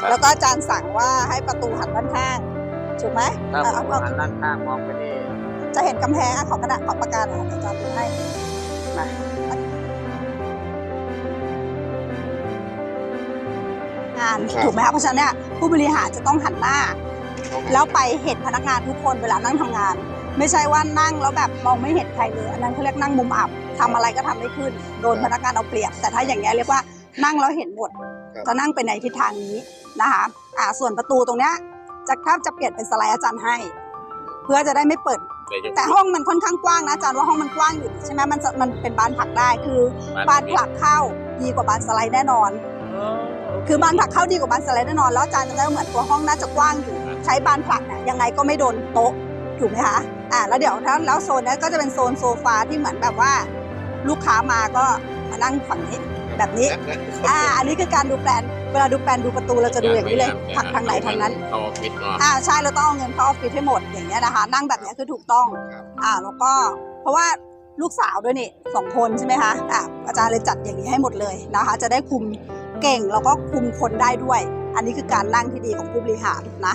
ครับแล้วก็อาจารย์สั่งว่าให้ประตูหันด้านข้างถูกไหมถ้าเออผมเอาหันด้านข้างมองไปนี่จะเห็นกำแพงอะขอกระดาษขอประกาศอะอาจารย์ดูให้มางานครับ ถูกไหมคะเพราะฉะนั้นเนี่ยผู้บริหารจะต้องหันหน้า แล้วไปเห็นพนักงานทุกคนเวลานั่งทำงาน ไม่ใช่ว่านั่งแล้วแบบมองไม่เห็นใครเลยอันนั้นเขาเรียกนั่งมุมอับทำอะไรก็ทำไม่ขึ้นโดนพนักงานเอาเปรียบ แต่ถ้าอย่างเงี้ยเรียกว่านั่งแล้วเห็นหมดครับ จะนั่งไปในทิศทางนี้นะคะอ่าส่วนประตูตรงเนี้ยจะถ้าจะเปลี่ยนเป็นสไลด์อาจารย์ให้ เพื่อจะได้ไม่เปิดเดี๋ยวจะแต่ห้องมันค่อนข้างกว้างนะอาจารย์ว่าห้องมันกว้างอยู่ใช่ไหมมันจะมันเป็นบานผลักได้คือบานผลักเข้าดีกว่าบานสไลด์แน่นอน คือบานผลักเข้าดีกว่าบานสไลด์แน่นอน แล้วอาจารย์จะได้เหมือนตัวห้องน่าจะกว้างอยู่ ใช้บานผลักเนี่ยยังไงก็ไม่โดนโต๊ะถูกไหมคะอ่าแล้วเดี๋ยวถ้าแล้วโซนนี้ก็จะเป็นโซนโซฟาที่เหมือนแบบว่า ลูกค้ามาก็มานั่งฝั่งนี้ แบบนี้ อ่า อันนี้คือการดูแปลน เวลาดูแปลนดูประตูเราจะดูอย่างนี้เลยผลักทางไหนทางนั้นเข้าออฟฟิศเนาะอ่าใช่เราต้องเอาเงินเข้าออฟฟิศให้หมดอย่างเงี้ยนะคะ นั่งแบบเนี้ยคือถูกต้องครับอ่าแล้วก็เพราะว่าลูกสาวด้วยนี่สองคนใช่ไหมคะอ่าอาจารย์เลยจัดอย่างนี้ให้หมดเลยนะคะ จะได้คุมเก่งแล้วก็คุมคนได้ด้วย อันนี้คือการนั่งที่ดีของผู้บริหารนะ